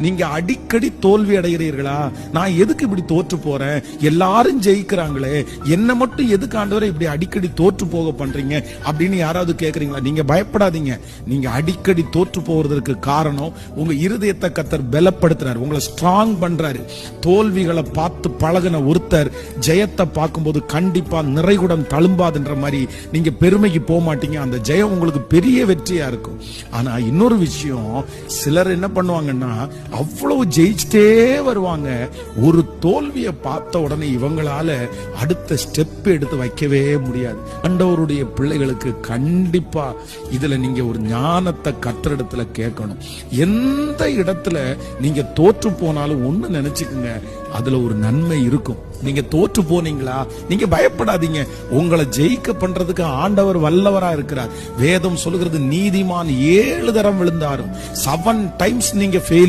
நீங்க அடிக்கடி தோல்வி அடைகிறீர்களா? நான் எதுக்கு இப்படி தோற்று போறேன்? எல்லாரும் ஜெயிக்கிறாங்களே. என்ன மட்டும் எதுக்கு ஆண்டவரை இப்படி அடிக்கடி தோற்று போக பண்றீங்க? அப்படின்னு யாராவது கேக்குறீங்களா? நீங்க பயப்படாதீங்க. நீங்க அடிக்கடி தோற்று போவதற்கு காரணம் உங்க இருதயத்தை கத்தர் பலப்படுத்துறாரு. உங்களை ஸ்ட்ராங் பண்றாரு. தோல்விகளை பார்த்து பழகின ஒருத்தர் ஜெயத்தை பார்க்கும்போது கண்டிப்பா நிறைகுடம் தழும்பாதுன்ற மாதிரி நீங்க பெருமைக்கு போக மாட்டீங்க. அந்த ஜெயம் உங்களுக்கு பெரிய வெற்றியா இருக்கும். ஆனா இன்னொரு விஷயம் சிலர் என்ன பண்ணுவாங்கன்னா அவ்வளவு ஜெயிச்சிட்டே வருவாங்க. ஒரு தோல்வியை பார்த்த உடனே இவங்களால அடுத்த ஸ்டெப் எடுத்து வைக்கவே முடியாது. ஆண்டவருடைய பிள்ளைகளுக்கு கண்டிப்பா இதுல நீங்க ஒரு ஞானத்தை கத்திரிடத்துல கேட்கணும். எந்த இடத்துல நீங்க தோற்று போனாலும் ஒண்ணு நினைச்சுக்குங்க அதுல ஒரு நன்மை இருக்கும். நீங்க தோற்று போனீங்களா? நீங்க பயப்படாதீங்க. உங்களை ஜெயிக்க பண்றதுக்கு ஆண்டவர் வல்லவரா இருக்கிறார். வேதம் சொல்கிறது நீதிமான் ஏழு தரம் விழுந்தாரும். செவன் டைம்ஸ் நீங்க ஃபெயிலியர்